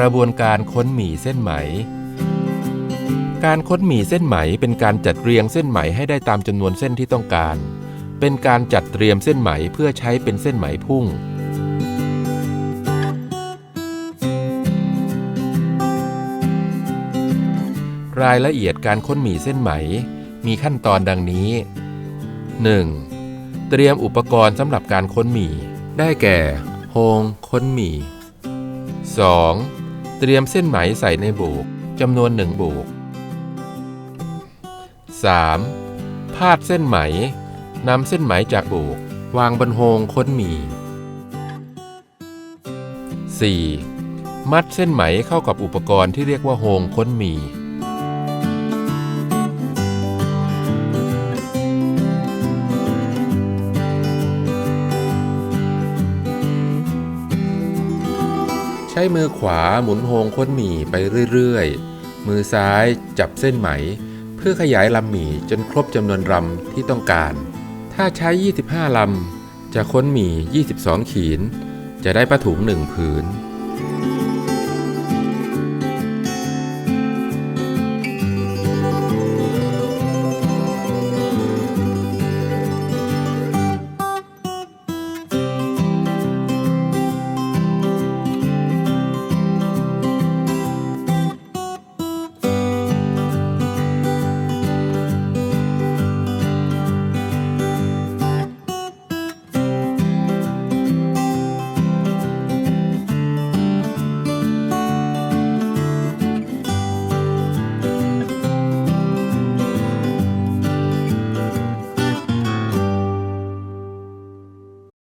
กระบวนการค้นหมี่เส้นไหม การค้นหมี่เส้นไหมเป็นการจัดเรียงเส้นไหมให้ได้ตามจำนวนเส้นที่ต้องการ เป็นการจัดเตรียมเส้นไหมเพื่อใช้เป็นเส้นไหมพุ่งรายละเอียดการค้นหมี่เส้นไหม มีขั้นตอนดังนี้ 1. เตรียมอุปกรณ์สำหรับการค้นหมี่ ได้แก่โฮงค้นหมี่ 2. เตรียมเส้นไหมใส่ในโบกจำนวนหนึ่งโบก 3. พาดเส้นไหมนำเส้นไหมจากโบก วางบนโฮงค้นหมี่ 4. มัดเส้นไหมเข้ากับอุปกรณ์ที่เรียกว่าโฮงค้นหมี่ ช้มือขวาหมุนโฮงค้นหมี่ไปเรื่อยๆ มือซ้ายจับเส้นไหม เพื่อขยายลำหมี่จนครบจำนวนลำที่ต้องการ ถ้าใช้ 25 ลำ จะค้นหมี่ 22 ขีน จะได้ผ้าถุงหนึ่งผืน